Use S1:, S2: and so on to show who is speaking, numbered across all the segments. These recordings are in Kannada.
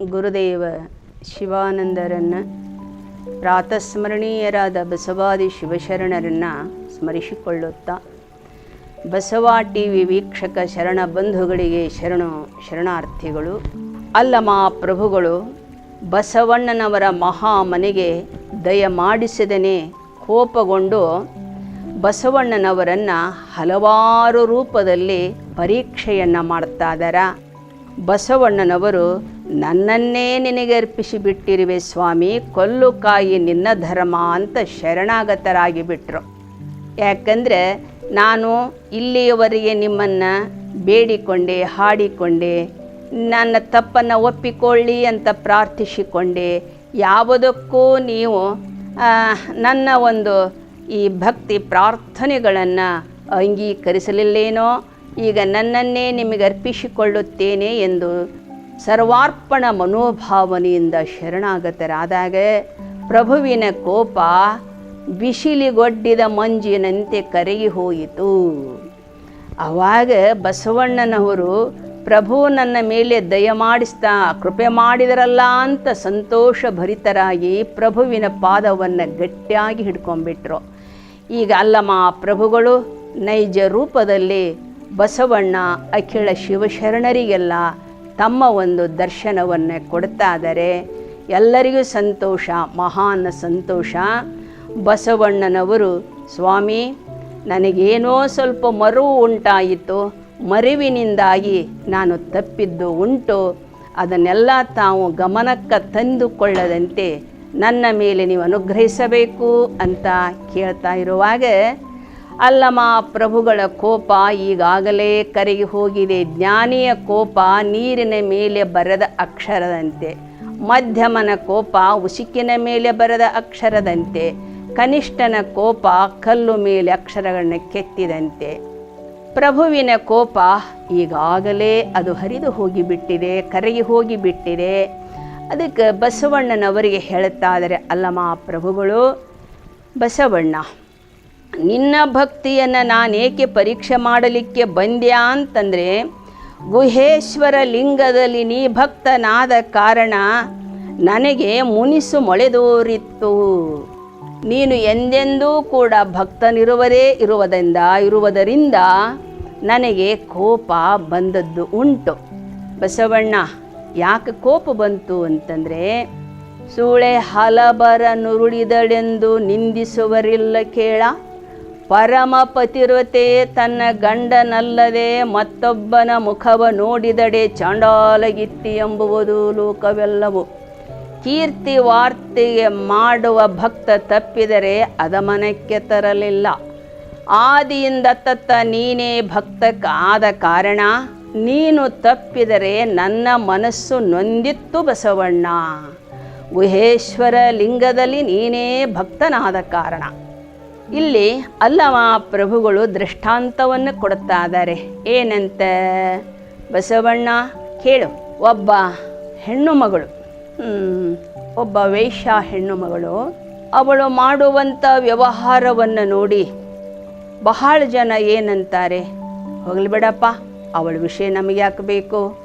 S1: ಗುರುದೇವ ಶಿವಾನಂದರನ್ನು ಪ್ರಾತಸ್ಮರಣೀಯರಾದ ಬಸವಾದಿ ಶಿವಶರಣರನ್ನು ಸ್ಮರಿಸಿಕೊಳ್ಳುತ್ತಾ, ಬಸವ ಟಿ ವಿ ವೀಕ್ಷಕ ಶರಣ ಬಂಧುಗಳಿಗೆ ಶರಣು ಶರಣಾರ್ಥಿಗಳು ಅಲ್ಲಮ ಪ್ರಭುಗಳು ಬಸವಣ್ಣನವರ ಮಹಾ ಮನೆಗೆ ದಯ ಮಾಡಿಸಿದನೆ ಕೋಪಗೊಂಡು ಬಸವಣ್ಣನವರನ್ನು ಹಲವಾರು ರೂಪದಲ್ಲಿ ಪರೀಕ್ಷೆಯನ್ನು ಮಾಡ್ತಾ ಇದ್ದಾರ ಬಸವಣ್ಣನವರು ನನ್ನನ್ನೇ ನಿನಗೆ ಅರ್ಪಿಸಿ ಬಿಟ್ಟಿರುವೆ ಸ್ವಾಮಿ, ಕೊಲ್ಲು ಕಾಯಿ ನಿನ್ನ ಧರ್ಮ ಅಂತ ಶರಣಾಗತರಾಗಿ ಬಿಟ್ರು. ಯಾಕಂದರೆ ನಾನು ಇಲ್ಲಿಯವರೆಗೆ ನಿಮ್ಮನ್ನು ಬೇಡಿಕೊಂಡೆ, ಹಾಡಿಕೊಂಡೆ, ನನ್ನ ತಪ್ಪನ್ನು ಒಪ್ಪಿಕೊಳ್ಳಿ ಅಂತ ಪ್ರಾರ್ಥಿಸಿಕೊಂಡೆ. ಯಾವುದಕ್ಕೂ ನೀವು ನನ್ನ ಒಂದು ಈ ಭಕ್ತಿ ಪ್ರಾರ್ಥನೆಗಳನ್ನು ಅಂಗೀಕರಿಸಲಿಲ್ಲೇನೋ, ಈಗ ನನ್ನನ್ನೇ ನಿಮಗೆ ಅರ್ಪಿಸಿಕೊಳ್ಳುತ್ತೇನೆ ಎಂದು ಸರ್ವಾರ್ಪಣ ಮನೋಭಾವನೆಯಿಂದ ಶರಣಾಗತರಾದಾಗ ಪ್ರಭುವಿನ ಕೋಪ ಬಿಸಿಲಿಗೊಡ್ಡಿದ ಮಂಜಿನಂತೆ ಕರಗಿ ಹೋಯಿತು ಆವಾಗ ಬಸವಣ್ಣನವರು, ಪ್ರಭು, ನನ್ನ ಮೇಲೆ ದಯ ಮಾಡಿಸ್ತಾ, ಕೃಪೆ ಮಾಡಿದರಲ್ಲ ಅಂತ ಸಂತೋಷ ಭರಿತರಾಗಿ ಪ್ರಭುವಿನ ಪಾದವನ್ನು ಗಟ್ಟಿಯಾಗಿ ಹಿಡ್ಕೊಂಡ್ಬಿಟ್ರು. ಈಗ ಅಲ್ಲಮ ಪ್ರಭುಗಳು ನೈಜ ರೂಪದಲ್ಲಿ ಬಸವಣ್ಣ ಅಖಿಳ ಶಿವಶರಣರಿಗೆಲ್ಲ ತಮ್ಮ ಒಂದು ದರ್ಶನವನ್ನು ಕೊಡ್ತಾ ಇದ್ದಾರೆ ಎಲ್ಲರಿಗೂ ಸಂತೋಷ, ಮಹಾನ್ ಸಂತೋಷ. ಬಸವಣ್ಣನವರು, ಸ್ವಾಮಿ, ನನಗೇನೋ ಸ್ವಲ್ಪ ಮರುವು ಉಂಟಾಯಿತು. ಮರಿವಿನಿಂದಾಗಿ ನಾನು ತಪ್ಪಿದ್ದು ಉಂಟು. ಅದನ್ನೆಲ್ಲ ತಾವು ಗಮನಕ್ಕೆ ತಂದುಕೊಳ್ಳದಂತೆ ನನ್ನ ಮೇಲೆ ನೀವು ಅನುಗ್ರಹಿಸಬೇಕು ಅಂತ ಕೇಳ್ತಾ ಇರುವಾಗ ಅಲ್ಲಮ ಪ್ರಭುಗಳ ಕೋಪ ಈಗಾಗಲೇ ಕರಗಿ ಹೋಗಿದೆ. ಜ್ಞಾನಿಯ ಕೋಪ ನೀರಿನ ಮೇಲೆ ಬರದ ಅಕ್ಷರದಂತೆ. ಮಧ್ಯಮನ ಕೋಪ ಉಸುಕಿನ ಮೇಲೆ ಬರದ ಅಕ್ಷರದಂತೆ. ಕನಿಷ್ಠನ ಕೋಪ ಕಲ್ಲು ಮೇಲೆ ಅಕ್ಷರಗಳನ್ನ ಕೆತ್ತಿದಂತೆ. ಪ್ರಭುವಿನ ಕೋಪ ಈಗಾಗಲೇ ಅದು ಹರಿದು ಹೋಗಿಬಿಟ್ಟಿದೆ, ಕರಗಿ ಹೋಗಿಬಿಟ್ಟಿದೆ. ಅದಕ್ಕೆ ಬಸವಣ್ಣನವರಿಗೆ ಹೇಳುತ್ತಾದರೆ, ಅಲ್ಲಮ್ಮ, ಪ್ರಭುಗಳು, ಬಸವಣ್ಣ ನಿನ್ನ ಭಕ್ತಿಯನ್ನು ನಾನೇಕೆ ಪರೀಕ್ಷೆ ಮಾಡಲಿಕ್ಕೆ ಬಂದ್ಯಾ ಅಂತಂದರೆ, ಗುಹೇಶ್ವರ ಲಿಂಗದಲ್ಲಿ ನೀ ಭಕ್ತನಾದ ಕಾರಣ ನನಗೆ ಮುನಿಸು ಮೊಳೆದೋರಿತ್ತು. ನೀನು ಎಂದೆಂದೂ ಕೂಡ ಭಕ್ತನಿರುವರೇ ಇರುವುದರಿಂದ ಇರುವುದರಿಂದ ನನಗೆ ಕೋಪ ಬಂದದ್ದು ಉಂಟು. ಬಸವಣ್ಣ, ಯಾಕೆ ಕೋಪ ಬಂತು ಅಂತಂದರೆ, ಸೂಳೆ ಹಲಬರ ನುರುಳಿದಳೆಂದು ನಿಂದಿಸುವರಿಲ್ಲ ಕೇಳ. ಪರಮ ತನ್ನ ಗಂಡನಲ್ಲದೆ ಮತ್ತೊಬ್ಬನ ಮುಖವ ನೋಡಿದಡೆ ಚಾಂಡಾಲಗಿತ್ತಿ ಎಂಬುವುದು ಲೋಕವೆಲ್ಲವು. ಕೀರ್ತಿ ವಾರ್ತೆಗೆ ಮಾಡುವ ಭಕ್ತ ತಪ್ಪಿದರೆ ಅದಮನಕ್ಕೆ ತರಲಿಲ್ಲ. ಆದಿಯಿಂದ ತತ್ತ ನೀನೇ ಭಕ್ತಕ್ಕ ಆದ ಕಾರಣ ನೀನು ತಪ್ಪಿದರೆ ನನ್ನ ಮನಸ್ಸು ನೊಂದಿತ್ತು ಬಸವಣ್ಣ. ಗುಹೇಶ್ವರ ಲಿಂಗದಲ್ಲಿ ನೀನೇ ಭಕ್ತನಾದ ಕಾರಣ. ಇಲ್ಲಿ ಅಲ್ಲವ ಪ್ರಭುಗಳು ದೃಷ್ಟಾಂತವನ್ನು ಕೊಡುತ್ತಾ ಇದ್ದಾರೆ ಏನಂತ? ಬಸವಣ್ಣ, ಕೇಳು. ಒಬ್ಬ ಹೆಣ್ಣು ಮಗಳು. ಒಬ್ಬ ವೇಶ್ಯ ಹೆಣ್ಣು ಮಗಳು. ಅವಳು ಮಾಡುವಂಥ ವ್ಯವಹಾರವನ್ನು ನೋಡಿ ಬಹಳ ಜನ ಏನಂತಾರೆ? ಹೋಗಲಿ ಬಿಡಪ್ಪ, ಅವಳ ವಿಷಯ ನಮಗೆ ಯಾಕೆ ಬೇಕು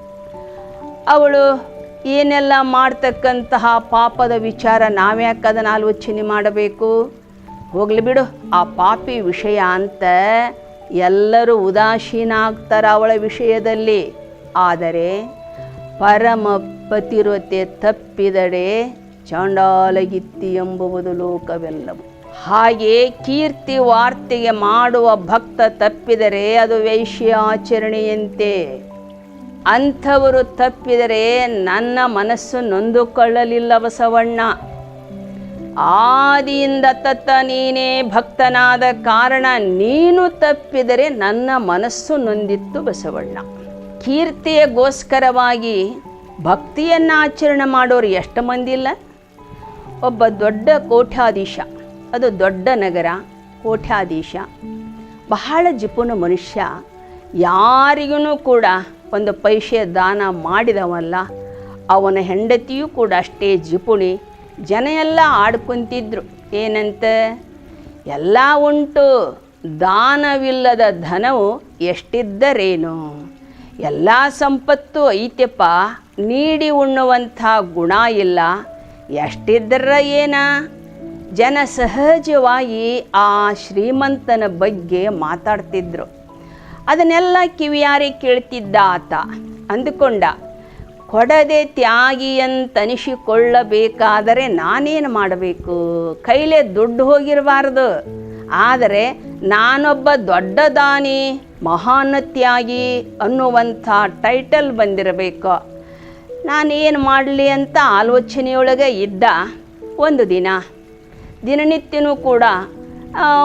S1: ಅವಳು ಏನೆಲ್ಲ ಮಾಡ್ತಕ್ಕಂತಹ ಪಾಪದ ವಿಚಾರ ನಾವ್ಯಾಕೆ ಅದನ್ನು ಆಲೋಚನೆ ಮಾಡಬೇಕು? ಹೋಗಲಿ ಬಿಡು. ಆ ಪಾಪಿ ವಿಷಯ ಅಂತ ಎಲ್ಲರೂ ಉದಾಸೀನ ಆಗ್ತಾರೆ ಅವಳ ವಿಷಯದಲ್ಲಿ. ಆದರೆ ಪರಮ ಪತಿರತೆ ತಪ್ಪಿದಡೆ ಚಾಂಡಾಲಗಿತ್ತಿ ಎಂಬುವುದು ಲೋಕವೆಲ್ಲವು. ಹಾಗೆ ಕೀರ್ತಿ ವಾರ್ತೆಗೆ ಮಾಡುವ ಭಕ್ತ ತಪ್ಪಿದರೆ ಅದು ವೈಶ್ಯ ಆಚರಣೆಯಂತೆ. ಅಂಥವರು ತಪ್ಪಿದರೆ ನನ್ನ ಮನಸ್ಸು ನೊಂದುಕೊಳ್ಳಲಿಲ್ಲ ಬಸವಣ್ಣ. ಆದಿಯಿಂದ ತತ್ತ ನೀನೇ ಭಕ್ತನಾದ ಕಾರಣ ನೀನು ತಪ್ಪಿದರೆ ನನ್ನ ಮನಸ್ಸು ನೊಂದಿತ್ತು ಬಸವಣ್ಣ. ಕೀರ್ತಿಯಗೋಸ್ಕರವಾಗಿ ಭಕ್ತಿಯನ್ನು ಆಚರಣೆ ಮಾಡೋರು ಎಷ್ಟು ಮಂದಿ ಇಲ್ಲ ಒಬ್ಬ ದೊಡ್ಡ ಕೋಟ್ಯಾಧೀಶ, ಅದು ದೊಡ್ಡ ನಗರ, ಕೋಟ್ಯಾಧೀಶ, ಬಹಳ ಜಿಪುನ ಮನುಷ್ಯ ಯಾರಿಗೂ ಕೂಡ ಒಂದು ಪೈಸೆ ದಾನ ಮಾಡಿದವಲ್ಲ, ಅವನ ಹೆಂಡತಿಯೂ ಕೂಡ ಅಷ್ಟೇ ಜಿಪುಣಿ. ಜನ ಎಲ್ಲ ಆಡ್ಕೊಂತಿದ್ರು. ಏನಂತ? ಎಲ್ಲ ಉಂಟು. ದಾನವಿಲ್ಲದ ಧನವು ಎಷ್ಟಿದ್ದರೇನು? ಎಲ್ಲ ಸಂಪತ್ತು ಐತೆಪ್ಪ. ನೀಡಿ ಉಣ್ಣುವಂಥ ಗುಣ ಇಲ್ಲ. ಎಷ್ಟಿದ್ದರ ಏನ? ಜನ ಸಹಜವಾಗಿ ಆ ಶ್ರೀಮಂತನ ಬಗ್ಗೆ ಮಾತಾಡ್ತಿದ್ರು. ಅದನ್ನೆಲ್ಲ ಕಿವಿಯಾರಿ ಕೇಳ್ತಿದ್ದ ಆತ. ಅಂದುಕೊಂಡ. ಕೊಡದೆ ತ್ಯಾಗಿಯಂತನಿಸಿಕೊಳ್ಳಬೇಕಾದರೆ ನಾನೇನು ಮಾಡಬೇಕು? ಕೈಲೇ ದುಡ್ಡು ಹೋಗಿರಬಾರ್ದು. ಆದರೆ ನಾನೊಬ್ಬ ದೊಡ್ಡ ದಾನಿ ಮಹಾನ್ ತ್ಯಾಗಿ ಅನ್ನುವಂಥ ಟೈಟಲ್ ಬಂದಿರಬೇಕು. ನಾನೇನು ಮಾಡಲಿ ಅಂತ ಆಲೋಚನೆಯೊಳಗೆ ಇದ್ದ ಒಂದು ದಿನ. ದಿನನಿತ್ಯನೂ ಕೂಡ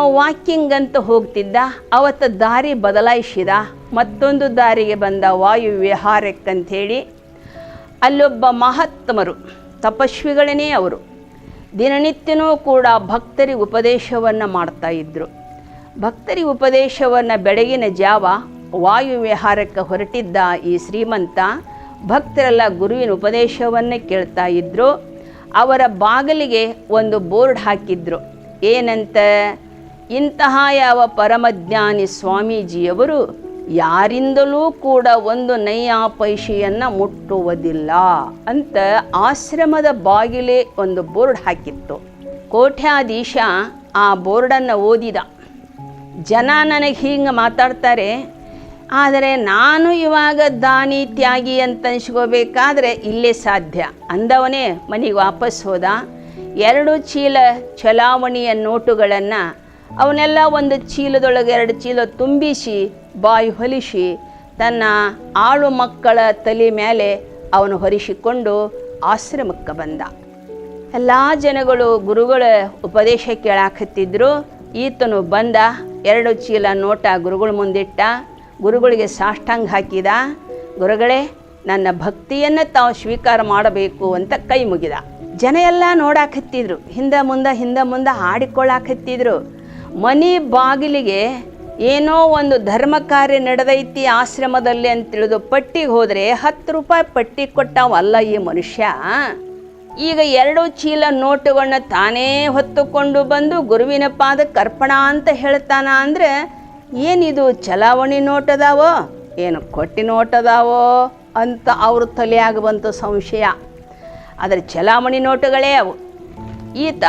S1: ವಾಕಿಂಗ್ ಅಂತ ಹೋಗ್ತಿದ್ದ. ಅವತ್ತು ದಾರಿ ಬದಲಾಯಿಸಿದ. ಮತ್ತೊಂದು ದಾರಿಗೆ ಬಂದ ವಾಯು ವಿಹಾರಕ್ಕಂಥೇಳಿ ಅಲ್ಲೊಬ್ಬ ಮಹಾತ್ಮರು ತಪಸ್ವಿಗಳೇ ಅವರು. ದಿನನಿತ್ಯನೂ ಕೂಡ ಭಕ್ತರಿ ಉಪದೇಶವನ್ನು ಮಾಡ್ತಾ ಇದ್ದರು ಭಕ್ತರಿಗೆ ಉಪದೇಶವನ್ನು ಬೆಳಗಿನ ಜಾವ ವಾಯು ವಿಹಾರಕ್ಕೆ ಹೊರಟಿದ್ದ ಈ ಶ್ರೀಮಂತ ಭಕ್ತರೆಲ್ಲ ಗುರುವಿನ ಉಪದೇಶವನ್ನೇ ಕೇಳ್ತಾ ಇದ್ದರು ಅವರ ಬಾಗಿಲಿಗೆ ಒಂದು ಬೋರ್ಡ್ ಹಾಕಿದ್ರು. ಏನಂತ? ಇಂತಹ ಯಾವ ಪರಮಜ್ಞಾನಿ ಸ್ವಾಮೀಜಿಯವರು ಯಾರಿಂದಲೂ ಕೂಡ ಒಂದು ನೈಯ ಮುಟ್ಟುವುದಿಲ್ಲ ಅಂತ ಆಶ್ರಮದ ಬಾಗಿಲೇ ಒಂದು ಬೋರ್ಡ್ ಹಾಕಿತ್ತು. ಕೋಟ್ಯಾಧೀಶ ಆ ಬೋರ್ಡನ್ನು ಓದಿದ. ಜನ ನನಗೆ ಹಿಂಗೆ ಮಾತಾಡ್ತಾರೆ, ಆದರೆ ನಾನು ಇವಾಗ ದಾನಿ ತ್ಯಾಗಿ ಅಂತ ಅನ್ಸ್ಕೋಬೇಕಾದ್ರೆ ಇಲ್ಲೇ ಸಾಧ್ಯ. ಅಂದವನೇ ಮನೆಗೆ ವಾಪಸ್ ಹೋದ. ಎರಡು ಚೀಲ ಚಲಾವಣಿಯ ನೋಟುಗಳನ್ನು ಅವನ್ನೆಲ್ಲ ಒಂದು ಚೀಲದೊಳಗೆ ಎರಡು ಚೀಲ ತುಂಬಿಸಿ, ಬಾಯಿ ಹೊಲಿಸಿ, ತನ್ನ ಆಳು ಮಕ್ಕಳ ತಲೆ ಮೇಲೆ ಅವನು ಹೊರಿಸಿಕೊಂಡು ಆಶ್ರಮಕ್ಕೆ ಬಂದ. ಎಲ್ಲ ಜನಗಳು ಗುರುಗಳ ಉಪದೇಶ ಕೇಳಾಕತ್ತಿದ್ರು. ಈತನು ಬಂದ, ಎರಡು ಚೀಲ ನೋಟ ಗುರುಗಳ ಮುಂದಿಟ್ಟ, ಗುರುಗಳಿಗೆ ಸಾಷ್ಟಾಂಗ ಹಾಕಿದ. ಗುರುಗಳೇ, ನನ್ನ ಭಕ್ತಿಯನ್ನು ತಾವು ಸ್ವೀಕಾರ ಮಾಡಬೇಕು ಅಂತ ಕೈ ಮುಗಿದ. ಜನ ಎಲ್ಲ ನೋಡಾಕತ್ತಿದ್ರು. ಹಿಂದೆ ಮುಂದೆ ಹಿಂದೆ ಮುಂದೆ ಹಾಡಿಕೊಳ್ಳಾಕತ್ತಿದ್ರು. ಮನೆ ಬಾಗಿಲಿಗೆ ಏನೋ ಒಂದು ಧರ್ಮ ಕಾರ್ಯ ನಡೆದೈತಿ ಆಶ್ರಮದಲ್ಲಿ ಅಂತ ತಿಳಿದು ಪಟ್ಟಿಗೆ ಹೋದರೆ ಹತ್ತು ರೂಪಾಯಿ ಪಟ್ಟಿ ಕೊಟ್ಟವಲ್ಲ ಈ ಮನುಷ್ಯ. ಈಗ ಎರಡು ಚೀಲ ನೋಟುಗಳನ್ನ ತಾನೇ ಹೊತ್ತುಕೊಂಡು ಬಂದು ಗುರುವಿನ ಪಾದ ಕರ್ಪಣ ಅಂತ ಹೇಳ್ತಾನ ಅಂದರೆ ಏನಿದು ಚಲಾವಣಿ ನೋಟದಾವೋ, ಏನು ಕೊಟ್ಟಿ ನೋಟದಾವೋ ಅಂತ ಅವ್ರ ತಲೆಯಾಗ ಸಂಶಯ. ಆದರೆ ಚಲಾವಣಿ ನೋಟುಗಳೇ ಅವು. ಈತ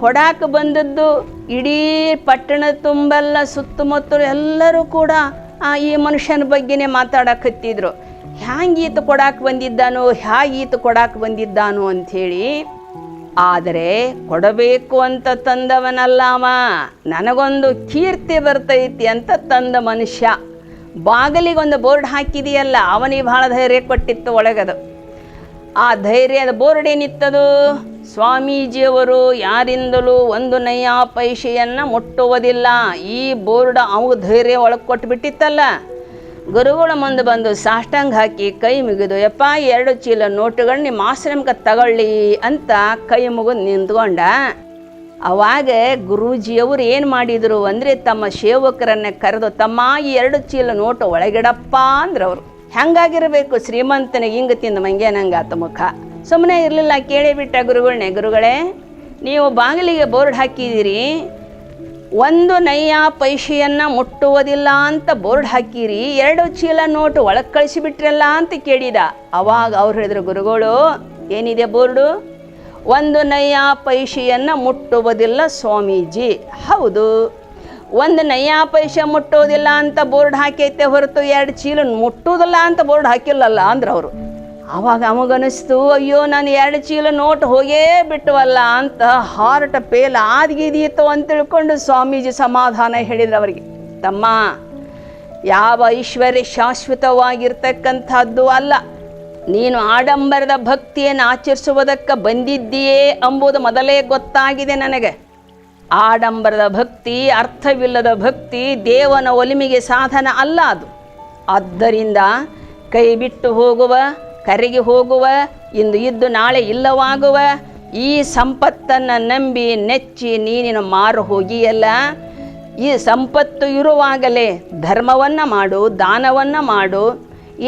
S1: ಕೊಡಾಕ ಬಂದದ್ದು ಇಡೀ ಪಟ್ಟಣ ತುಂಬೆಲ್ಲ ಸುತ್ತಮುತ್ತಲು ಎಲ್ಲರೂ ಕೂಡ ಈ ಮನುಷ್ಯನ ಬಗ್ಗೆನೇ ಮಾತಾಡಕತ್ತಿದ್ರು ಹ್ಯಾಂಗ ಈತ ಕೊಡಾಕ ಬಂದಿದ್ದಾನೋ, ಹ್ಯಾಗ ಈತ ಕೊಡಾಕ ಬಂದಿದ್ದಾನೋ ಅಂಥೇಳಿ, ಆದರೆ ಕೊಡಬೇಕು ಅಂತ ತಂದವನಲ್ಲ ಅವ. ನನಗೊಂದು ಕೀರ್ತಿ ಬರ್ತೈತಿ ಅಂತ ತಂದ ಮನುಷ್ಯ. ಬಾಗಿಲಿಗೊಂದು ಬೋರ್ಡ್ ಹಾಕಿದೆಯಲ್ಲ, ಅವನಿಗೆ ಭಾಳ ಧೈರ್ಯ ಕೊಟ್ಟಿತ್ತು ಒಳಗದು. ಆ ಧೈರ್ಯದ ಬೋರ್ಡ್ ಏನಿತ್ತದು? ಸ್ವಾಮೀಜಿಯವರು ಯಾರಿಂದಲೂ ಒಂದು ನಯ ಪೈಸೆಯನ್ನು ಮುಟ್ಟುವುದಿಲ್ಲ. ಈ ಬೋರ್ಡ್ ಅವು ಧೈರ್ಯ ಒಳಗೆ ಕೊಟ್ಬಿಟ್ಟಿತ್ತಲ್ಲ ಗುರುಗಳ ಮುಂದೆ ಬಂದು ಸಾಷ್ಟಾಂಗ ಹಾಕಿ ಕೈ ಮುಗಿದು, ಯಪ್ಪ, ಎರಡು ಚೀಲ ನೋಟುಗಳು ನಿಮ್ಮ ಆಶ್ರಮಕ್ಕೆ ತಗೊಳ್ಳಿ ಅಂತ ಕೈ ಮುಗಿದು ನಿಂತ್ಕೊಂಡ. ಅವಾಗ ಗುರೂಜಿಯವರು ಏನು ಮಾಡಿದರು ಅಂದರೆ ತಮ್ಮ ಸೇವಕರನ್ನ ಕರೆದು, ತಮ್ಮ ಈ ಎರಡು ಚೀಲ ನೋಟು ಒಳಗಿಡಪ್ಪ ಅಂದ್ರೆ ಅವರು ಹೆಂಗಾಗಿರಬೇಕು, ಶ್ರೀಮಂತನಿಗೆ ಹಿಂಗೆ ತಿಂದು ಮಂಗೇನಂಗಾತ ಮುಖ. ಸುಮ್ಮನೆ ಇರಲಿಲ್ಲ ಕೇಳಿಬಿಟ್ಟ ಗುರುಗಳನ್ನೇ ಗುರುಗಳೇ, ನೀವು ಬಾಗಿಲಿಗೆ ಬೋರ್ಡ್ ಹಾಕಿದ್ದೀರಿ. ಒಂದು ನಯ್ಯ ಪೈಸೆಯನ್ನು ಮುಟ್ಟುವುದಿಲ್ಲ ಅಂತ ಬೋರ್ಡ್ ಹಾಕಿರಿ. ಎರಡು ಚೀಲ ನೋಟು ಒಳಗೆ ಕಳಿಸಿಬಿಟ್ರಲ್ಲ ಅಂತ ಕೇಳಿದ. ಅವಾಗ ಅವ್ರು ಹೇಳಿದ್ರು, ಗುರುಗಳು, ಏನಿದೆ ಬೋರ್ಡು? ಒಂದು ನಯ್ಯ ಪೈಸೆಯನ್ನು ಮುಟ್ಟುವುದಿಲ್ಲ ಸ್ವಾಮೀಜಿ. ಹೌದು. ಒಂದು ನಯ್ಯ ಪೈಸೆ ಮುಟ್ಟೋದಿಲ್ಲ ಅಂತ ಬೋರ್ಡ್ ಹಾಕೈತೆ ಹೊರತು ಎರಡು ಚೀಲ ಮುಟ್ಟುವುದಿಲ್ಲ ಅಂತ ಬೋರ್ಡ್ ಹಾಕಿಲ್ಲಲ್ಲ, ಅಂದ್ರೆ ಅವರು. ಆವಾಗ ಅಮಗನಿಸ್ತು, ಅಯ್ಯೋ, ನಾನು ಎರಡು ಚೀಲ ನೋಟ್ ಹೋಗೇ ಬಿಟ್ಟವಲ್ಲ ಅಂತ ಹಾರ್ಟ್ ಪೇಲ್ ಆದ್ಗಿದೀತು ಅಂತ ತಿಳ್ಕೊಂಡು ಸ್ವಾಮೀಜಿ ಸಮಾಧಾನ ಹೇಳಿದ್ರು ಅವರಿಗೆ. ತಮ್ಮ, ಯಾವ ಐಶ್ವರ್ಯ ಶಾಶ್ವತವಾಗಿರ್ತಕ್ಕಂಥದ್ದು ಅಲ್ಲ. ನೀನು ಆಡಂಬರದ ಭಕ್ತಿಯನ್ನು ಆಚರಿಸುವುದಕ್ಕೆ ಬಂದಿದ್ದೀಯೇ ಎಂಬುದು ಮೊದಲೇ ಗೊತ್ತಾಗಿದೆ ನನಗೆ. ಆಡಂಬರದ ಭಕ್ತಿ, ಅರ್ಥವಿಲ್ಲದ ಭಕ್ತಿ ದೇವನ ಒಲಿಮೆಗೆ ಸಾಧನ ಅಲ್ಲ ಅದು. ಆದ್ದರಿಂದ ಕೈ ಬಿಟ್ಟು ಹೋಗುವ ಕರೆಗೆ ಹೋಗುವ, ಇಂದು ಇದ್ದು ನಾಳೆ ಇಲ್ಲವಾಗುವ, ಈ ಸಂಪತ್ತನ್ನು ನಂಬಿ ನೆಚ್ಚಿ ನೀನಿನ ಮಾರು ಹೋಗಿಯಲ್ಲ. ಈ ಸಂಪತ್ತು ಇರುವಾಗಲೇ ಧರ್ಮವನ್ನು ಮಾಡು, ದಾನವನ್ನು ಮಾಡು,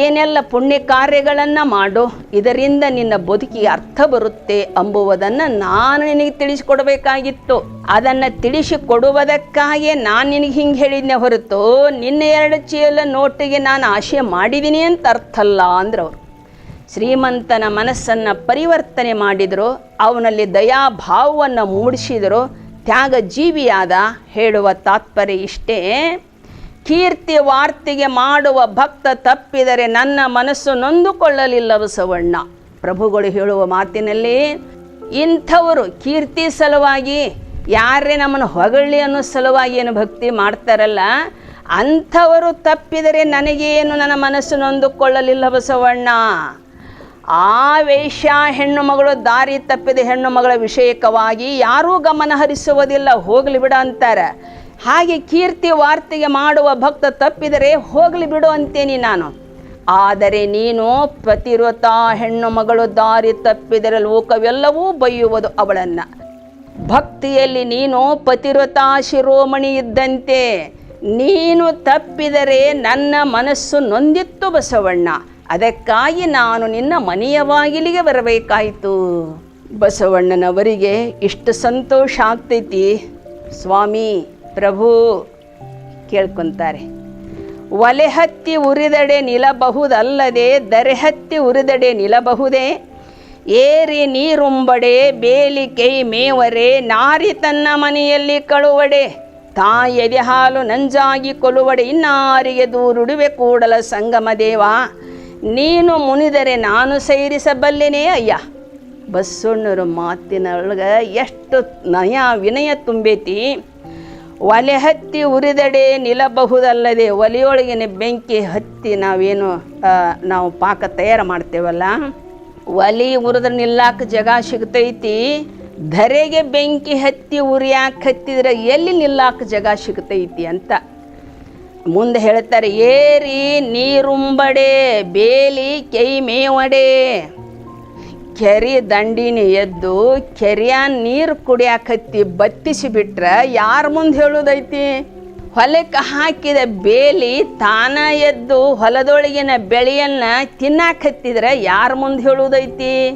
S1: ಏನೆಲ್ಲ ಪುಣ್ಯ ಕಾರ್ಯಗಳನ್ನು ಮಾಡು, ಇದರಿಂದ ನಿನ್ನ ಬದುಕಿಗೆ ಅರ್ಥ ಬರುತ್ತೆ ಎಂಬುವುದನ್ನು ನಾನು ನಿನಗೆ ತಿಳಿಸಿಕೊಡಬೇಕಾಗಿತ್ತು. ಅದನ್ನು ತಿಳಿಸಿಕೊಡುವುದಕ್ಕಾಗಿ ನಾನು ನಿನಗೆ ಹಿಂಗೆ ಹೇಳಿದ್ದೆ ಹೊರತು ನಿನ್ನ ಎರಡು ಚೀಲ ನೋಟಿಗೆ ನಾನು ಆಶಯ ಮಾಡಿದ್ದೀನಿ ಅಂತ ಅರ್ಥ ಅಲ್ಲ ಅಂದ್ರೆ ಅವರು ಶ್ರೀಮಂತನ ಮನಸ್ಸನ್ನು ಪರಿವರ್ತನೆ ಮಾಡಿದರು, ಅವನಲ್ಲಿ ದಯಾಭಾವವನ್ನು ಮೂಡಿಸಿದರು ತ್ಯಾಗ ಜೀವಿಯಾದ ಹೇಳುವ ತಾತ್ಪರ್ಯ ಇಷ್ಟೇ. ಕೀರ್ತಿ ವಾರ್ತೆಗೆ ಮಾಡುವ ಭಕ್ತ ತಪ್ಪಿದರೆ ನನ್ನ ಮನಸ್ಸು ನೊಂದುಕೊಳ್ಳಲಿಲ್ಲ ಬಸವಣ್ಣ. ಪ್ರಭುಗಳು ಹೇಳುವ ಮಾತಿನಲ್ಲಿ, ಇಂಥವರು ಕೀರ್ತಿ ಸಲುವಾಗಿ, ಯಾರೇ ನಮ್ಮನ್ನು ಹೊಗಳಿ ಅನ್ನೋ ಸಲುವಾಗಿ ಏನು ಭಕ್ತಿ ಮಾಡ್ತಾರಲ್ಲ, ಅಂಥವರು ತಪ್ಪಿದರೆ ನನಗೇನು ನನ್ನ ಮನಸ್ಸು ನೊಂದುಕೊಳ್ಳಲಿಲ್ಲ ಬಸವಣ್ಣ. ಆ ವೇಶ್ಯ ಹೆಣ್ಣು ಮಗಳು, ದಾರಿ ತಪ್ಪಿದ ಹೆಣ್ಣು ಮಗಳ ವಿಷಯಕವಾಗಿ ಯಾರೂ ಗಮನ ಹರಿಸುವುದಿಲ್ಲ, ಹೋಗಲಿ ಬಿಡ ಅಂತಾರೆ. ಹಾಗೆ ಕೀರ್ತಿ ವಾರ್ತೆಗೆ ಮಾಡುವ ಭಕ್ತ ತಪ್ಪಿದರೆ ಹೋಗಲಿ ಬಿಡು ಅಂತೇನಿ ನಾನು. ಆದರೆ ನೀನು ಪತಿವ್ರತ ಹೆಣ್ಣು ಮಗಳು, ದಾರಿ ತಪ್ಪಿದರೆ ಲೋಕವೆಲ್ಲವೂ ಬೈಯುವುದು ಅವಳನ್ನು. ಭಕ್ತಿಯಲ್ಲಿ ನೀನು ಪತಿವ್ರತ ಶಿರೋಮಣಿ ಇದ್ದಂತೆ, ನೀನು ತಪ್ಪಿದರೆ ನನ್ನ ಮನಸ್ಸು ನೊಂದಿತ್ತು ಬಸವಣ್ಣ. ಅದಕ್ಕಾಗಿ ನಾನು ನಿನ್ನ ಮನೆಯ ಬಾಗಿಲಿಗೆ ಬರಬೇಕಾಯಿತು. ಬಸವಣ್ಣನವರಿಗೆ ಇಷ್ಟು ಸಂತೋಷ ಆಗ್ತೈತಿ. ಸ್ವಾಮಿ, ಪ್ರಭು, ಕೇಳ್ಕೊಂತಾರೆ. ಒಲೆ ಹತ್ತಿ ಉರಿದಡೆ ನಿಲ್ಲಬಹುದಲ್ಲದೆ ದರೆ ಹತ್ತಿ ಉರಿದಡೆ ನಿಲ್ಲಬಹುದೇ? ಏರಿ ನೀರುಂಬಡೆ, ಬೇಲಿ ಕೈ ಮೇವರೆ, ನಾರಿ ತನ್ನ ಮನೆಯಲ್ಲಿ ಕಳುವಡೆ. ತಾಯದೆ ಹಾಲು ನಂಜಾಗಿ ಕೊಲುವಡೆ, ಇನ್ನಾರಿಗೆ ದೂರುಡುವೆ ಕೂಡಲ ಸಂಗಮ ದೇವ. ನೀನು ಮುನಿದರೆ ನಾನು ಸೇರಿಸಬಲ್ಲೆನೇ ಅಯ್ಯ. ಬಸವಣ್ಣರ ಮಾತಿನೊಳಗೆ ಎಷ್ಟು ನಯ ವಿನಯ ತುಂಬೈತಿ. ಒಲೆ ಹತ್ತಿ ಉರಿದಡೆ ನಿಲ್ಲಬಹುದಲ್ಲದೆ ಒಲೆಯೊಳಗಿನ ಬೆಂಕಿ ಹತ್ತಿ ನಾವೇನು ನಾವು ಪಾಕ ತಯಾರು ಮಾಡ್ತೇವಲ್ಲ? ಒಲಿ ಉರಿದ್ರೆ ನಿಲ್ಲಾಕ ಜಗ ಸಿಗ್ತೈತಿ. ಧರೆಗೆ ಬೆಂಕಿ ಹತ್ತಿ ಉರಿಯಾಕೆ ಹತ್ತಿದ್ರೆ ಎಲ್ಲಿ ನಿಲ್ಲಾಕ ಜಗ ಸಿಗ್ತೈತಿ ಅಂತ. ಮುಂದೆ ಹೇಳ್ತಾರೆ ಏರಿ ನೀರುಂಬಡೆ, ಬೇಲಿ ಕೈ ಮೇವಡೆ. ಕೆರೆ ದಂಡಿನ ಎದ್ದು, ಕೆರೆಯ ನೀರು ಕುಡಿಯಾಕತ್ತಿ ಬತ್ತಿಸಿ ಬಿಟ್ರೆ ಯಾರ ಮುಂದೆ ಹೇಳೋದೈತಿ? ಹೊಲಕ್ಕೆ ಹಾಕಿದ ಬೇಲಿ ತಾನ ಎದ್ದು ಹೊಲದೊಳಗಿನ ಬೆಳೆಯನ್ನು ತಿನ್ನಾಕತ್ತಿದ್ರೆ ಯಾರ ಮುಂದೆ ಹೇಳೋದೈತಿ?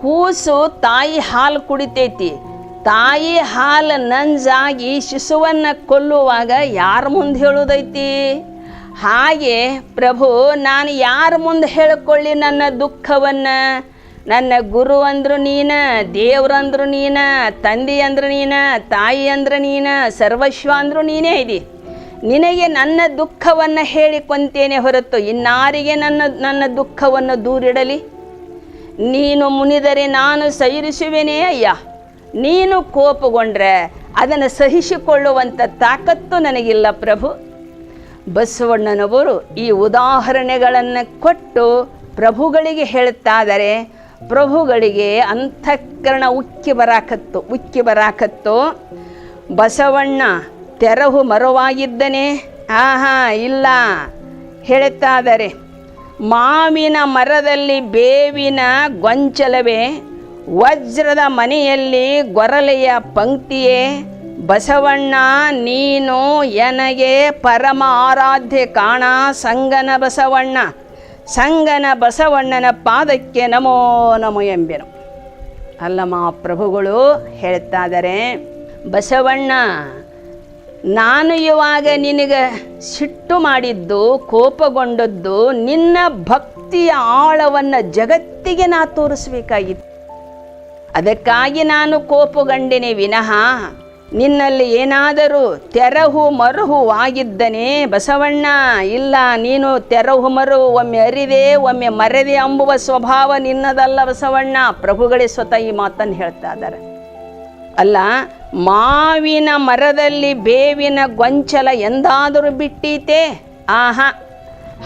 S1: ಕೂಸು ತಾಯಿ ಹಾಲು ಕುಡಿತೈತಿ. ತಾಯಿ ಹಾಲು ನಂಜಾಗಿ ಶಿಶುವನ್ನು ಕೊಲ್ಲುವಾಗ ಯಾರ ಮುಂದೆ ಹೇಳೋದೈತಿ? ಹಾಗೆ ಪ್ರಭು, ನಾನು ಯಾರ ಮುಂದೆ ಹೇಳಿಕೊಳ್ಳಿ ನನ್ನ ದುಃಖವನ್ನು? ನನ್ನ ಗುರು ಅಂದ್ರು ನೀನ ದೇವ್ರಂದ್ರು ನೀನ, ತಂದೆ ಅಂದ್ರು ನೀನ, ತಾಯಿ ಅಂದ್ರೆ ನೀನ, ಸರ್ವಸ್ವ ಅಂದ್ರು ನೀನೇ ಇದಿ. ನಿನಗೆ ನನ್ನ ದುಃಖವನ್ನು ಹೇಳಿಕೊಂತೇನೆ ಹೊರತು ಇನ್ನಾರಿಗೆ ನನ್ನ ನನ್ನ ದುಃಖವನ್ನು ದೂರಿಡಲಿ? ನೀನು ಮುನಿದರೆ ನಾನು ಸೈರಿಸುವೆನೇ ಅಯ್ಯ. ನೀನು ಕೋಪಗೊಂಡ್ರೆ ಅದನ್ನು ಸಹಿಸಿಕೊಳ್ಳುವಂಥ ತಾಕತ್ತು ನನಗಿಲ್ಲ ಪ್ರಭು. ಬಸವಣ್ಣನವರು ಈ ಉದಾಹರಣೆಗಳನ್ನು ಕೊಟ್ಟು ಪ್ರಭುಗಳಿಗೆ ಹೇಳ್ತಾದರೆ, ಪ್ರಭುಗಳಿಗೆ ಅಂತಃಕರಣ ಉಕ್ಕಿ ಬರಾಕತ್ತು ಉಕ್ಕಿ ಬರಾಕತ್ತು. ಬಸವಣ್ಣ ತೆರಹು ಮರವಾಗಿದ್ದನೆ? ಆಹಾ, ಇಲ್ಲ. ಹೇಳುತ್ತಾದರೆ ಮಾವಿನ ಮರದಲ್ಲಿ ಬೇವಿನ ಗೊಂಚಲವೇ? ವಜ್ರದ ಮನೆಯಲ್ಲಿ ಗೊರಲೆಯ ಪಂಕ್ತಿಯೇ, ಬಸವಣ್ಣ, ನೀನು ಎನಗೆ ಪರಮ ಆರಾಧ್ಯ ಕಾಣ, ಸಂಗನ ಬಸವಣ್ಣ. ಸಂಗನ ಬಸವಣ್ಣನ ಪಾದಕ್ಕೆ ನಮೋ ನಮೋ ಎಂಬೆನು. ಅಲ್ಲಮ್ಮ ಪ್ರಭುಗಳು ಹೇಳ್ತಾದರೆ ಬಸವಣ್ಣ, ನಾನು ಇವಾಗ ನಿನಗೆ ಸಿಟ್ಟು ಮಾಡಿದ್ದು, ಕೋಪಗೊಂಡದ್ದು ನಿನ್ನ ಭಕ್ತಿಯ ಆಳವನ್ನು ಜಗತ್ತಿಗೆ ನಾ ತೋರಿಸ್ಬೇಕಾಗಿತ್ತು. ಅದಕ್ಕಾಗಿ ನಾನು ಕೋಪುಗಂಡಿನಿ ವಿನಃ, ನಿನ್ನಲ್ಲಿ ಏನಾದರೂ ತೆರಹು ಮರುಹು ಆಗಿದ್ದನೇ ಬಸವಣ್ಣ, ಇಲ್ಲ ನೀನು ತೆರಹು ಮರು ಒಮ್ಮೆ ಅರಿದೆ ಒಮ್ಮೆ ಮರೆದೆ ಅಂಬುವ ಸ್ವಭಾವ ನಿನ್ನದಲ್ಲ ಬಸವಣ್ಣ, ಪ್ರಭುಗಳೇ ಸ್ವತಃ ಈ ಮಾತನ್ನು ಹೇಳ್ತಾ ಇದ್ದಾರೆ. ಅಲ್ಲ, ಮಾವಿನ ಮರದಲ್ಲಿ ಬೇವಿನ ಗೊಂಚಲ ಎಂದಾದರೂ ಬಿಟ್ಟೀತೆ? ಆಹಾ,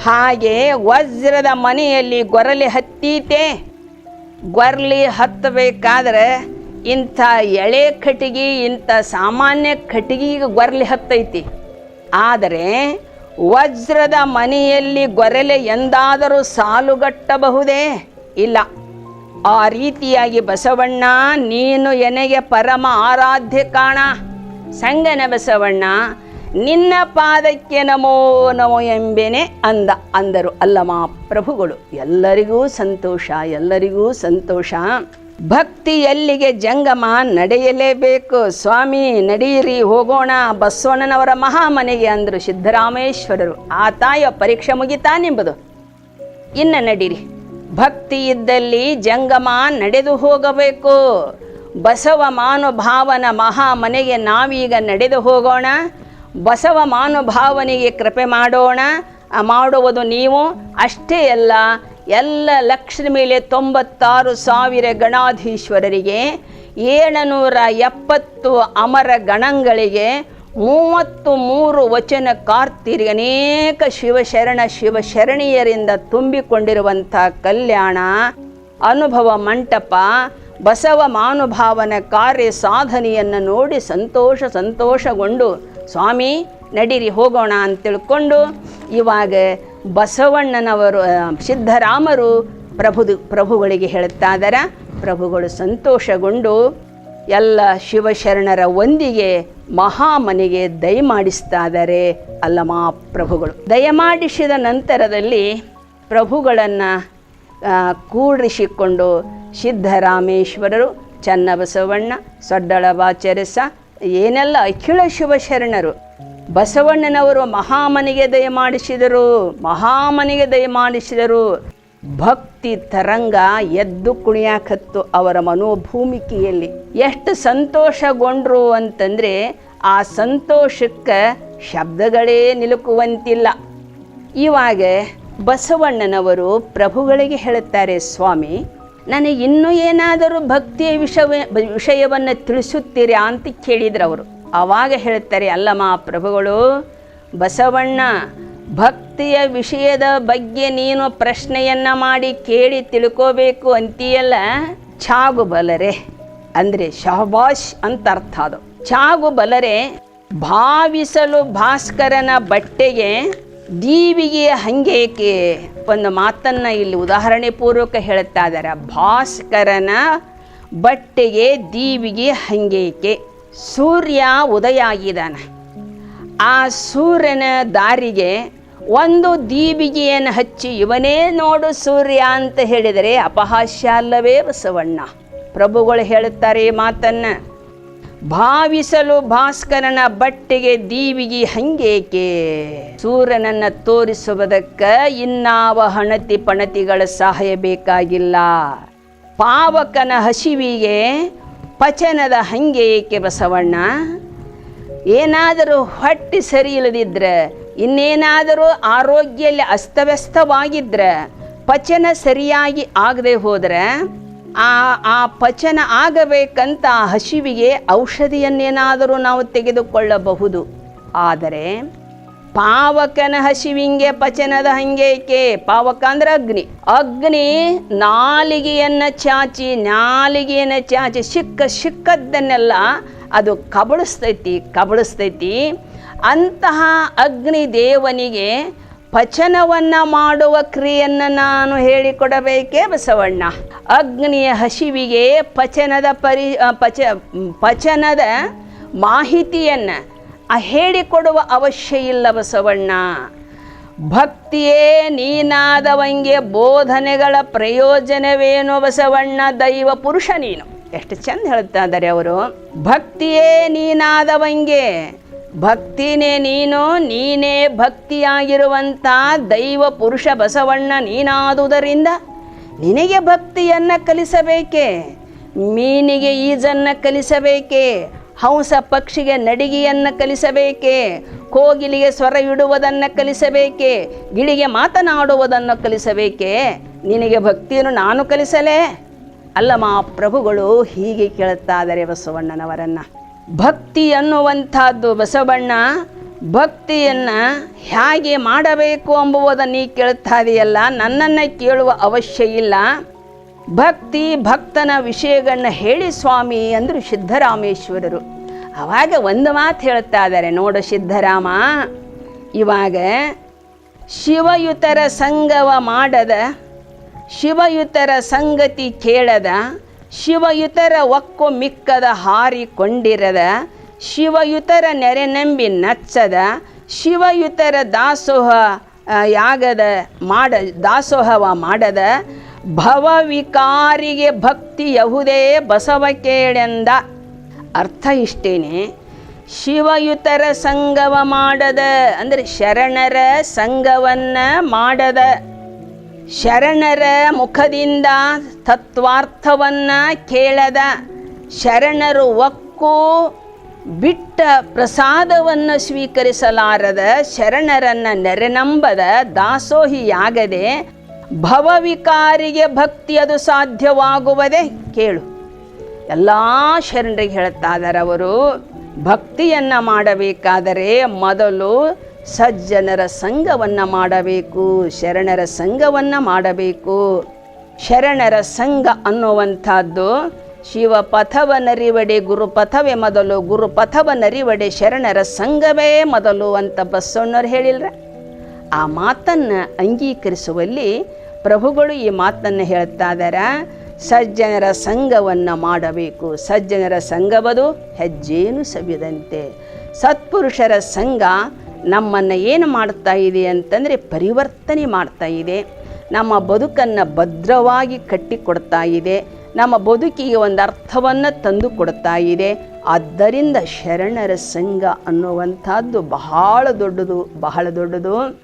S1: ಹಾಗೆ ವಜ್ರದ ಮನೆಯಲ್ಲಿ ಗೊರಲೆ ಹತ್ತೀತೆ? ಗೊರ್ಲಿ ಹತ್ತಬೇಕಾದ್ರೆ ಇಂಥ ಎಳೆ ಕಟ್ಟಿಗೆ, ಇಂಥ ಸಾಮಾನ್ಯ ಕಟ್ಟಿಗೆಗೆ ಗೊರ್ಲಿ ಹತ್ತೈತಿ. ಆದರೆ ವಜ್ರದ ಮನೆಯಲ್ಲಿ ಗೊರೆಲೆ ಎಂದಾದರೂ ಸಾಲುಗಟ್ಟಬಹುದೇ? ಇಲ್ಲ. ಆ ರೀತಿಯಾಗಿ ಬಸವಣ್ಣ, ನೀನು ಎನೆಗೆ ಪರಮ ಆರಾಧ್ಯ ಕಾಣ. ಸಂಗನ ಬಸವಣ್ಣ ನಿನ್ನ ಪಾದಕ್ಕೆ ನಮೋ ನಮೋ ಎಂಬೆನೆ ಅಂದ. ಅಂದರು. ಅಲ್ಲಮ ಪ್ರಭುಗಳು, ಎಲ್ಲರಿಗೂ ಸಂತೋಷ ಎಲ್ಲರಿಗೂ ಸಂತೋಷ. ಭಕ್ತಿ ಎಲ್ಲಿಗೆ ಜಂಗಮ, ನಡೆಯಲೇಬೇಕು. ಸ್ವಾಮಿ, ನಡೆಯಿರಿ, ಹೋಗೋಣ. ಬಸವಣ್ಣನವರ ಮಹಾಮನೆಗೆ ಅಂದರು ಸಿದ್ದರಾಮೇಶ್ವರರು. ಆ ತಾಯ ಪರೀಕ್ಷೆ ಮುಗಿತಾನೆಂಬುದು. ಇನ್ನು ನಡೀರಿ. ಭಕ್ತಿ ಇದ್ದಲ್ಲಿ ಜಂಗಮ ನಡೆದು ಹೋಗಬೇಕು. ಬಸವ ಮಾನುಭಾವನ ಮಹಾಮನೆಗೆ ನಾವೀಗ ನಡೆದು ಹೋಗೋಣ. ಬಸವ ಮಾನುಭಾವನಿಗೆ ಕೃಪೆ ಮಾಡೋಣ ಮಾಡುವುದು ನೀವು. ಅಷ್ಟೇ ಅಲ್ಲ, ಎಲ್ಲ ಲಕ್ಷದ ಮೇಲೆ ತೊಂಬತ್ತಾರು ಸಾವಿರ ಗಣಾಧೀಶ್ವರರಿಗೆ, ಏಳುನೂರ ಎಪ್ಪತ್ತು ಅಮರ ಗಣಗಳಿಗೆ, ಮೂವತ್ತು ಮೂರು ವಚನ ಕಾರ್ತಿರಿ ಅನೇಕ ಶಿವಶರಣ ಶಿವಶರಣಿಯರಿಂದ ತುಂಬಿಕೊಂಡಿರುವಂಥ ಕಲ್ಯಾಣ, ಅನುಭವ ಮಂಟಪ, ಬಸವ ಮಾನುಭಾವನ ಕಾರ್ಯ ಸಾಧನೆಯನ್ನು ನೋಡಿ ಸಂತೋಷ ಸಂತೋಷಗೊಂಡು ಸ್ವಾಮಿ, ನಡೀರಿ, ಹೋಗೋಣ ಅಂತ ತಿಳ್ಕೊಂಡು ಇವಾಗ ಬಸವಣ್ಣನವರು ಸಿದ್ಧರಾಮರು ಪ್ರಭುದು, ಪ್ರಭುಗಳಿಗೆ ಹೇಳುತ್ತಾದರ ಪ್ರಭುಗಳು ಸಂತೋಷಗೊಂಡು ಎಲ್ಲ ಶಿವಶರಣರ ಒಂದಿಗೆ ಮಹಾಮನೆಗೆ ದಯಮಾಡಿಸ್ತಾ ಇದ್ದಾರೆ ಅಲ್ಲಮ ಪ್ರಭುಗಳು. ದಯಮಾಡಿಸಿದ ನಂತರದಲ್ಲಿ ಪ್ರಭುಗಳನ್ನು ಕೂಡಿಸಿಕೊಂಡು ಸಿದ್ಧರಾಮೇಶ್ವರರು, ಚನ್ನಬಸವಣ್ಣ ಸೊಡ್ಡಳವಾಚರಸ ಏನೆಲ್ಲ ಅಖಿಳ ಶಿವಶರಣರು ಬಸವಣ್ಣನವರು ಮಹಾಮನಿಗೆ ದಯಮಾಡಿಸಿದರು ಮಹಾಮನಿಗೆ ದಯಮಾಡಿಸಿದರು ಭಕ್ತಿ ತರಂಗ ಎದ್ದು ಕುಣಿಯಾಕತ್ತು ಅವರ ಮನೋಭೂಮಿಕೆಯಲ್ಲಿ. ಎಷ್ಟು ಸಂತೋಷಗೊಂಡ್ರು ಅಂತಂದರೆ ಆ ಸಂತೋಷಕ್ಕೆ ಶಬ್ದಗಳೇ ನಿಲುಕುವಂತಿಲ್ಲ. ಇವಾಗ ಬಸವಣ್ಣನವರು ಪ್ರಭುಗಳಿಗೆ ಹೇಳುತ್ತಾರೆ, ಸ್ವಾಮಿ ನನಗೆ ಇನ್ನೂ ಏನಾದರೂ ಭಕ್ತಿಯ ವಿಷಯ ವಿಷಯವನ್ನು ತಿಳಿಸುತ್ತೀರಾ ಅಂತ ಕೇಳಿದ್ರು ಅವರು. ಆವಾಗ ಹೇಳ್ತಾರೆ ಅಲ್ಲಮ್ಮ ಪ್ರಭುಗಳು, ಬಸವಣ್ಣ, ಭಕ್ತಿಯ ವಿಷಯದ ಬಗ್ಗೆ ನೀನು ಪ್ರಶ್ನೆಯನ್ನು ಮಾಡಿ ಕೇಳಿ ತಿಳ್ಕೋಬೇಕು ಅಂತೀಯಲ್ಲ? ಚಾಗು ಬಲರೆ ಅಂದರೆ ಶಹಬಾಷ್ ಅಂತ ಅರ್ಥ ಅದು. ಚಾಗು ಬಲರೆ ಭಾವಿಸಲು ಭಾಸ್ಕರನ ಬಟ್ಟೆಗೆ ದೀವಿಗೆ ಹಂಗೇಕೆ ಒಂದು ಮಾತನ್ನು ಇಲ್ಲಿ ಉದಾಹರಣೆ ಪೂರ್ವಕ ಹೇಳ್ತಾ ಇದ್ದಾರೆ. ಭಾಸ್ಕರನ ಬಟ್ಟೆಗೆ ದೀವಿಗೆ ಹಂಗೇಕೆ? ಸೂರ್ಯ ಉದಯ ಆಗಿದ್ದಾನೆ. ಆ ಸೂರ್ಯನ ದಾರಿಗೆ ಒಂದು ದೀವಿಗೆಯನ್ನು ಹಚ್ಚಿ, ಇವನೇ ನೋಡು ಸೂರ್ಯ ಅಂತ ಹೇಳಿದರೆ ಅಪಹಾಸ್ಯ ಅಲ್ಲವೇ ಬಸವಣ್ಣ. ಪ್ರಭುಗಳು ಹೇಳುತ್ತಾರೆ ಮಾತನ್ನ. ಭಾವಿಸಲು ಭಾಸ್ಕರನ ಬಟ್ಟೆಗೆ ದೀವಿಗೆ ಹಂಗೇಕೆ? ಸೂರ್ಯನನ್ನ ತೋರಿಸುವುದಕ್ಕ ಇನ್ನಾವ ಹಣತಿ ಪಣತಿಗಳ ಸಹಾಯ ಬೇಕಾಗಿಲ್ಲ. ಪಾವಕನ ಹಸಿವಿಗೆ ಪಚನದ ಹಂಗೇಕೆ ಬಸವಣ್ಣ? ಏನಾದರೂ ಹೊಟ್ಟೆ ಸರಿ ಇಲ್ಲದಿದ್ರೆ ಇನ್ನೇನಾದರೂ ಆರೋಗ್ಯಲ್ಲಿ ಅಸ್ತವ್ಯಸ್ತವಾಗಿದ್ರೆ ಪಚನ ಸರಿಯಾಗಿ ಆಗದೆ ಹೋದರೆ ಆ ಆ ಪಚನ ಆಗಬೇಕಂತ ಹಸಿವಿಗೆ ಔಷಧಿಯನ್ನೇನಾದರೂ ನಾವು ತೆಗೆದುಕೊಳ್ಳಬಹುದು. ಆದರೆ ಪಾವಕನ ಹಸಿವಿಂಗೆ ಪಚನದ ಹಂಗೇಕೆ ಪಾವಕ ಅಂದ್ರೆ ಅಗ್ನಿ. ಅಗ್ನಿ ನಾಲಿಗೆಯನ್ನ ಚಾಚಿ ನಾಲಿಗೆಯನ್ನ ಚಾಚಿ, ಸಿಕ್ಕ ಸಿಕ್ಕದ್ದನ್ನೆಲ್ಲ ಅದು ಕಬಳಿಸ್ತೈತಿ ಕಬಳಿಸ್ತೈತಿ. ಅಂತಹ ಅಗ್ನಿ ದೇವನಿಗೆ ಪಚನವನ್ನ ಮಾಡುವ ಕ್ರಿಯೆಯನ್ನು ನಾನು ಹೇಳಿಕೊಡಬೇಕೇ ಬಸವಣ್ಣ. ಅಗ್ನಿಯ ಹಸಿವಿಗೆ ಪಚನದ ಪರಿ ಪಚ, ಪಚನದ ಮಾಹಿತಿಯನ್ನು ಹೇಳಿಕೊಡುವ ಅವಶ್ಯ ಇಲ್ಲ ಬಸವಣ್ಣ. ಭಕ್ತಿಯೇ ನೀನಾದವಂಗೆ ಬೋಧನೆಗಳ ಪ್ರಯೋಜನವೇನು ಬಸವಣ್ಣ? ದೈವ ಪುರುಷ ನೀನು. ಎಷ್ಟು ಚಂದ ಹೇಳ್ತಾ ಇದ್ದಾರೆ ಅವರು. ಭಕ್ತಿಯೇ ನೀನಾದವಂಗೆ ಭಕ್ತಿನೇ ನೀನು, ನೀನೇ ಭಕ್ತಿಯಾಗಿರುವಂಥ ದೈವ ಪುರುಷ ಬಸವಣ್ಣ ನೀನಾದುದರಿಂದ ನಿನಗೆ ಭಕ್ತಿಯನ್ನು ಕಲಿಸಬೇಕೆ? ಮೀನಿಗೆ ಈಜನ್ನು ಕಲಿಸಬೇಕೆ? ಹಂಸ ಪಕ್ಷಿಗೆ ನಡಿಗೆಯನ್ನು ಕಲಿಸಬೇಕೆ? ಕೋಗಿಲಿಗೆ ಸ್ವರ ಇಡುವುದನ್ನು ಕಲಿಸಬೇಕೆ? ಗಿಳಿಗೆ ಮಾತನಾಡುವುದನ್ನು ಕಲಿಸಬೇಕೆ? ನಿನಗೆ ಭಕ್ತಿಯನ್ನು ನಾನು ಕಲಿಸಲೇ? ಅಲ್ಲಮ್ಮ, ಪ್ರಭುಗಳು ಹೀಗೆ ಕೇಳುತ್ತಾ ಇದ್ದಾರೆ ಬಸವಣ್ಣನವರನ್ನು. ಭಕ್ತಿ ಅನ್ನುವಂಥದ್ದು ಬಸವಣ್ಣ, ಭಕ್ತಿಯನ್ನು ಹೇಗೆ ಮಾಡಬೇಕು ಎಂಬುವುದನ್ನು ನೀ ಕೇಳ್ತಾ ಇದೆಯಲ್ಲ, ನನ್ನನ್ನು ಕೇಳುವ ಅವಶ್ಯ ಇಲ್ಲ. ಭಕ್ತಿ, ಭಕ್ತನ ವಿಷಯಗಳನ್ನ ಹೇಳಿ ಸ್ವಾಮಿ ಅಂದರು ಸಿದ್ಧರಾಮೇಶ್ವರರು. ಅವಾಗ ಒಂದು ಮಾತು ಹೇಳ್ತಾ ಇದ್ದಾರೆ ನೋಡು ಸಿದ್ಧರಾಮ, ಇವಾಗ ಶಿವಯುತರ ಸಂಗವ ಮಾಡದ, ಶಿವಯುತರ ಸಂಗತಿ ಕೇಳದ ಶಿವಯುತರ ಒಕ್ಕು ಮಿಕ್ಕದ ಹಾರಿಕೊಂಡಿರದ, ಶಿವಯುತರ ನೆರೆ ನಂಬಿ ನಚ್ಚದ, ಶಿವಯುತರ ದಾಸೋಹ ಯಾಗದ ಮಾಡ, ದಾಸೋಹವ ಮಾಡದ, ಭವವಿಕಾರಿಗೆ ಭಕ್ತಿ ಯಹುದೇ ಬಸವ ಕೇಳೆಂದ. ಅರ್ಥ ಇಷ್ಟೇನೆ. ಶಿವಯುತರ ಸಂಗವ ಮಾಡದ, ಅಂದರೆ ಶರಣರ ಸಂಘವನ್ನು ಮಾಡದ. ಶರಣರ ಮುಖದಿಂದ ತತ್ವಾರ್ಥವನ್ನ ಕೇಳದ ಶರಣರು ಒಕ್ಕು ಬಿಟ್ಟ ಪ್ರಸಾದವನ್ನು ಸ್ವೀಕರಿಸಲಾರದ ಶರಣರನ್ನ ನೆರೆನಂಬದ ದಾಸೋಹಿಯಾಗದೆ ಭವವಿಕಾರಿಗೆ ಭಕ್ತಿ ಅದು ಸಾಧ್ಯವಾಗುವುದೇ ಕೇಳು. ಎಲ್ಲ ಶರಣರಿಗೆ ಹೇಳುತ್ತಾದರವರು ಭಕ್ತಿಯನ್ನು ಮಾಡಬೇಕಾದರೆ ಮೊದಲು ಸಜ್ಜನರ ಸಂಘವನ್ನು ಮಾಡಬೇಕು, ಶರಣರ ಸಂಘವನ್ನು ಮಾಡಬೇಕು. ಶರಣರ ಸಂಘ ಅನ್ನುವಂಥದ್ದು ಶಿವ ಪಥವನರಿವಡೆ ಗುರುಪಥವೇ ಮೊದಲು ಗುರುಪಥವನರಿವಡೆ ಶರಣರ ಸಂಘವೇ ಮೊದಲು ಅಂತ ಬಸವಣ್ಣವ್ರು ಹೇಳಿಲ್ರ? ಆ ಮಾತನ್ನು ಅಂಗೀಕರಿಸುವಲ್ಲಿ ಪ್ರಭುಗಳು ಈ ಮಾತನ್ನು ಹೇಳ್ತಾ ಇದ್ದಾರೆ ಸಜ್ಜನರ ಸಂಘವನ್ನು ಮಾಡಬೇಕು. ಸಜ್ಜನರ ಸಂಘವದು ಹೆಜ್ಜೇನು ಸವಿದಂತೆ. ಸತ್ಪುರುಷರ ಸಂಘ ನಮ್ಮನ್ನು ಏನು ಮಾಡ್ತಾ ಇದೆ ಅಂತಂದರೆ ಪರಿವರ್ತನೆ ಮಾಡ್ತಾ ಇದೆ. ನಮ್ಮ ಬದುಕನ್ನು ಭದ್ರವಾಗಿ ಕಟ್ಟಿಕೊಡ್ತಾ ಇದೆ. ನಮ್ಮ ಬದುಕಿಗೆ ಒಂದು ಅರ್ಥವನ್ನು ತಂದು ಕೊಡ್ತಾ ಇದೆ. ಆದ್ದರಿಂದ ಶರಣರ ಸಂಘ ಅನ್ನುವಂಥದ್ದು ಬಹಳ ದೊಡ್ಡದು ಬಹಳ ದೊಡ್ಡದು.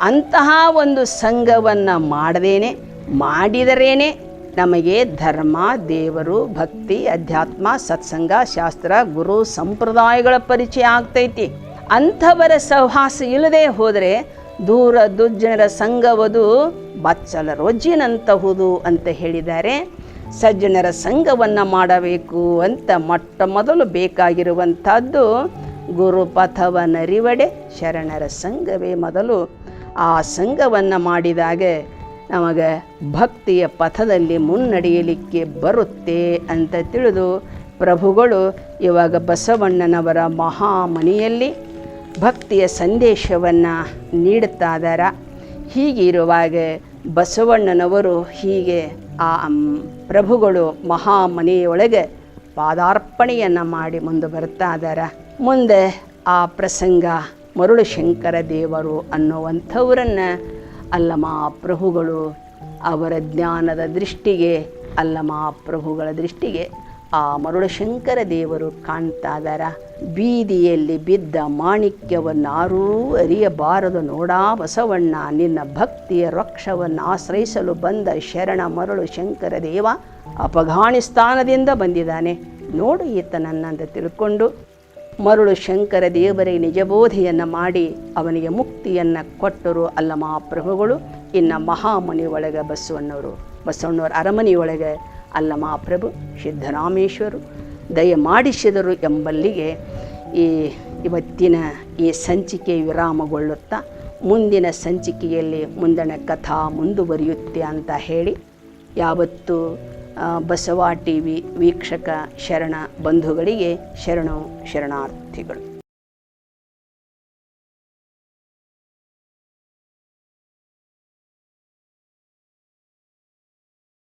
S1: ಅಂತಹ ಒಂದು ಸಂಘವನ್ನು ಮಾಡದೇನೆ, ಮಾಡಿದರೇನೆ ನಮಗೆ ಧರ್ಮ, ದೇವರು, ಭಕ್ತಿ, ಅಧ್ಯಾತ್ಮ, ಸತ್ಸಂಗ, ಶಾಸ್ತ್ರ, ಗುರು, ಸಂಪ್ರದಾಯಗಳ ಪರಿಚಯ ಆಗ್ತೈತಿ. ಅಂಥವರ ಸಹವಾಸ ಇಲ್ಲದೆ ಹೋದರೆ ದೂರ ದುರ್ಜನರ ಸಂಘವದು ಬಚ್ಚಲ ರೊಜ್ಜಿನಂತಹುದು ಅಂತ ಹೇಳಿದ್ದಾರೆ. ಸಜ್ಜನರ ಸಂಘವನ್ನು ಮಾಡಬೇಕು ಅಂತ ಮೊಟ್ಟ ಮೊದಲು ಬೇಕಾಗಿರುವಂಥದ್ದು ನರಿವಡೆ ಶರಣರ ಸಂಘವೇ ಮೊದಲು. ಆ ಸಂಘವನ್ನು ಮಾಡಿದಾಗ ನಮಗೆ ಭಕ್ತಿಯ ಪಥದಲ್ಲಿ ಮುನ್ನಡೆಯಲಿಕ್ಕೆ ಬರುತ್ತೆ ಅಂತ ತಿಳಿದು ಪ್ರಭುಗಳು ಇವಾಗ ಬಸವಣ್ಣನವರ ಮಹಾಮನಿಯಲ್ಲಿ ಭಕ್ತಿಯ ಸಂದೇಶವನ್ನು ನೀಡುತ್ತಾ ಇದ್ದಾರೆ ಹೀಗಿರುವಾಗ ಬಸವಣ್ಣನವರು ಹೀಗೆ ಆ ಪ್ರಭುಗಳು ಮಹಾಮನೆಯೊಳಗೆ ಪಾದಾರ್ಪಣೆಯನ್ನು ಮಾಡಿ ಮುಂದೆ ಬರ್ತಾ ಇದ್ದಾರೆ ಮುಂದೆ ಆ ಪ್ರಸಂಗ ಮರುಳು ಶಂಕರ ದೇವರು ಅನ್ನುವಂಥವರನ್ನು ಅಲ್ಲಮ ಪ್ರಭುಗಳು ಅವರ ಜ್ಞಾನದ ದೃಷ್ಟಿಗೆ, ಅಲ್ಲಮ ಪ್ರಭುಗಳ ದೃಷ್ಟಿಗೆ ಆ ಮರುಳಶಂಕರ ದೇವರು ಕಾಣ್ತಾ ಬೀದಿಯಲ್ಲಿ ಬಿದ್ದ ಮಾಣಿಕ್ಯವನ್ನಾರೂ ಅರಿಯಬಾರದು ನೋಡಾ ಬಸವಣ್ಣ. ನಿನ್ನ ಭಕ್ತಿಯ ರಕ್ಷವನ್ನು ಆಶ್ರಯಿಸಲು ಬಂದ ಶರಣ ಮರುಳು ಶಂಕರ ದೇವ ಅಫಘಾನಿಸ್ತಾನದಿಂದ ಬಂದಿದ್ದಾನೆ. ನೋಡು ಈತನನ್ನಂತ ತಿಳ್ಕೊಂಡು. ಮರುಳು ಶಂಕರ ದೇವರಿಗೆ ನಿಜಬೋಧೆಯನ್ನು ಮಾಡಿ ಅವನಿಗೆ ಮುಕ್ತಿಯನ್ನು ಕೊಟ್ಟರು ಅಲ್ಲ ಮಹಾಪ್ರಭುಗಳು ಇನ್ನು ಮಹಾಮನಿ ಒಳಗೆ ಬಸವಣ್ಣವರು, ಬಸವಣ್ಣವ್ರ ಅರಮನೆಯೊಳಗೆ ಅಲ್ಲ ಮಹಾಪ್ರಭು, ಸಿದ್ಧರಾಮೇಶ್ವರು ದಯ ಮಾಡಿಸಿದರು ಎಂಬಲ್ಲಿಗೆ ಈ ಇವತ್ತಿನ ಈ ಸಂಚಿಕೆ ವಿರಾಮಗೊಳ್ಳುತ್ತಾ, ಮುಂದಿನ ಸಂಚಿಕೆಯಲ್ಲಿ ಮುಂದಣ ಕಥಾ ಮುಂದುವರಿಯುತ್ತೆ ಅಂತ ಹೇಳಿ, ಯಾವತ್ತು ಬಸವ ಟಿ ವಿ ವೀಕ್ಷಕ ಶರಣ ಬಂಧುಗಳಿಗೆ ಶರಣು ಶರಣಾರ್ಥಿಗಳು.